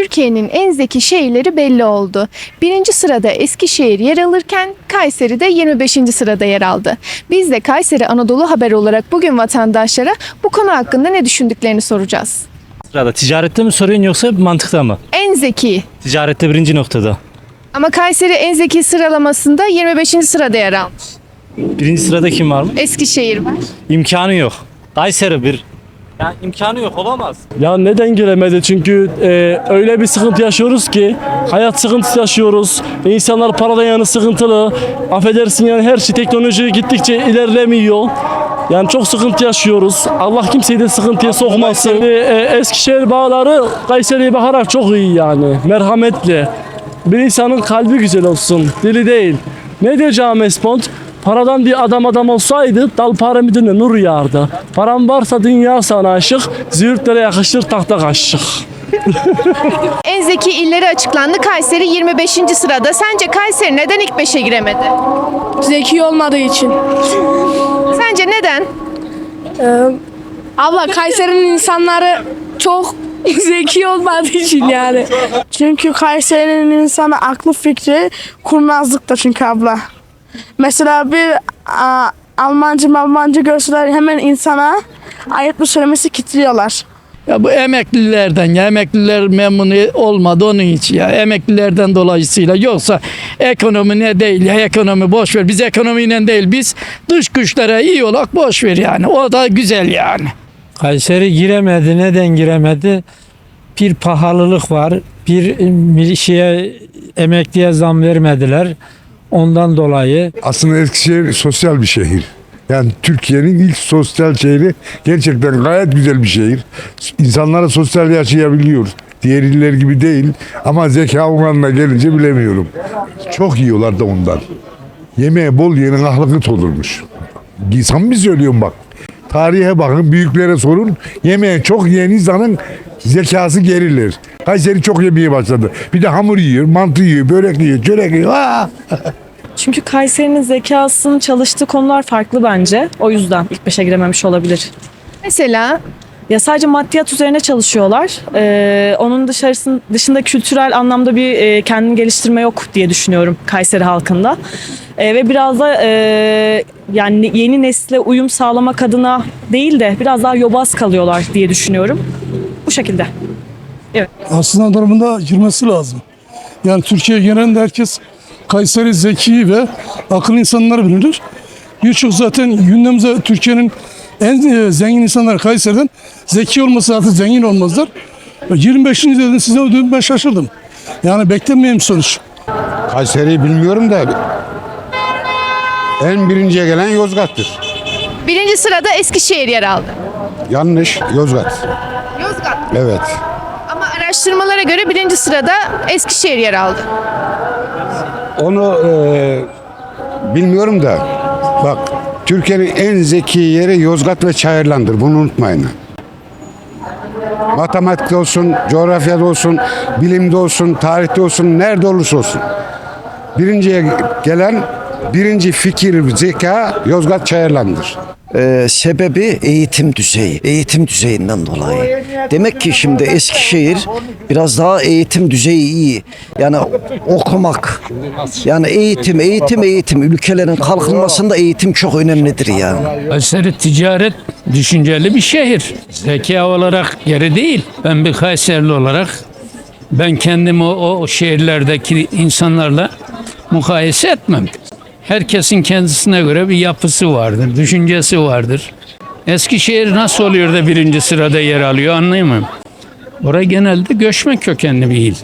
Türkiye'nin en zeki şehirleri belli oldu. Birinci sırada Eskişehir yer alırken Kayseri de 25. sırada yer aldı. Biz de Kayseri Anadolu Haber olarak bugün vatandaşlara bu konu hakkında ne düşündüklerini soracağız. Sırada ticarette mi soruyorsun yoksa mantıkta mı? En zeki Ticarette birinci noktada. ama Kayseri en zeki sıralamasında 25. sırada yer almış. Birinci sırada kim var mı? Eskişehir var. İmkanı yok. Kayseri bir. Yani imkanı yok olamaz. Ya neden giremedi? Çünkü e, öyle bir sıkıntı yaşıyoruz ki hayat sıkıntısı yaşıyoruz. Ve insanlar paradan yanı sıkıntılı. Affedersin yani her şey teknoloji gittikçe ilerlemiyor. Yani çok sıkıntı yaşıyoruz. Allah kimseyi de sıkıntıya sokmasın. E, e, Eskişehir bağları Kayseri'ye bakarak çok iyi yani. Merhametli. Bir insanın kalbi güzel olsun. Dili değil. Ne diyeceğim Espont? Paradan bir adam adam olsaydı dal para müdürüne nur yağardı. Param varsa dünya sana aşık, züğürtlere yakışır tahta kaşık. En zeki illeri açıklandı. Kayseri 25. sırada. Sence Kayseri neden ilk 5'e giremedi? Zeki olmadığı için. Sence neden? Abla Kayseri'nin insanları çok zeki olmadığı için yani. Çünkü Kayseri'nin insanı aklı fikri kurnazlıkta çünkü abla. Mesela bir a, Almancı Almancı görseler hemen insana ayıplı söylemesi kitliyorlar. Ya bu emeklilerden ya emekliler memnun olmadı onun için ya emeklilerden dolayısıyla yoksa ekonomi ne değil ya ekonomi boş ver biz ekonomiyle değil biz dış güçlere iyi olak boş ver yani o da güzel yani. Kayseri giremedi. Neden giremedi? Bir pahalılık var. Bir şeye emekliye zam vermediler. Ondan dolayı Aslında Eskişehir sosyal bir şehir. Yani Türkiye'nin ilk sosyal şehri gerçekten gayet güzel bir şehir. İnsanlara sosyal yaşayabiliyor. Diğer iller gibi değil ama zeka oranına gelince bilemiyorum. Çok yiyorlar da ondan. Yemeğe bol yenin aklı kıt olurmuş. Samimi söylüyorum bak. Tarihe bakın, büyüklere sorun. Yemeğe çok yiyen insanın zekası gerilir. Kayseri çok yemeye başladı. Bir de hamur yiyor, mantı yiyor, börek yiyor, çörek yiyor. Aa! Çünkü Kayseri'nin zekasının çalıştığı konular farklı bence. O yüzden ilk beşe girememiş olabilir. Mesela Ya sadece maddiyat üzerine çalışıyorlar. Ee, onun dışarısın, dışında kültürel anlamda bir e, kendini geliştirme yok diye düşünüyorum Kayseri halkında. Ee, ve biraz da e, yani yeni nesle uyum sağlamak adına değil de biraz daha yobaz kalıyorlar diye düşünüyorum. Bu şekilde. Aslında durumunda girmesi lazım. Yani Türkiye genelinde herkes Kayseri zeki ve akıllı insanlar bilinir. Birçok zaten gündemimizde Türkiye'nin en e, zengin insanları Kayseri'den zeki olması zaten zengin olmazlar. 25. dedin size ödüm ben şaşırdım. Yani beklenmeyen bir sonuç. Kayseri'yi bilmiyorum da en birinciye gelen Yozgat'tır. birinci sırada Eskişehir yer aldı. Yanlış Yozgat. Yozgat. Evet. Araştırmalara göre birinci sırada Eskişehir yer aldı. Onu e, bilmiyorum da bak Türkiye'nin en zeki yeri Yozgat ve Çayırlan'dır. Bunu unutmayın. Matematikte olsun, coğrafyada olsun, bilimde olsun, tarihte olsun, nerede olursa olsun. Birinciye gelen birinci fikir, zeka Yozgat Çayırlan'dır. Ee, sebebi eğitim düzeyi. Eğitim düzeyinden dolayı. Demek ki şimdi Eskişehir biraz daha eğitim düzeyi iyi. Yani okumak. Yani eğitim, eğitim, eğitim. Ülkelerin kalkınmasında eğitim çok önemlidir yani. Kayseri ticaret düşünceli bir şehir. Zeka olarak yeri değil. Ben bir Kayserili olarak ben kendimi o, o şehirlerdeki insanlarla mukayese etmem. Herkesin kendisine göre bir yapısı vardır, düşüncesi vardır. Eskişehir nasıl oluyor da birinci sırada yer alıyor anlayamam. Orası genelde göçmen kökenli bir il.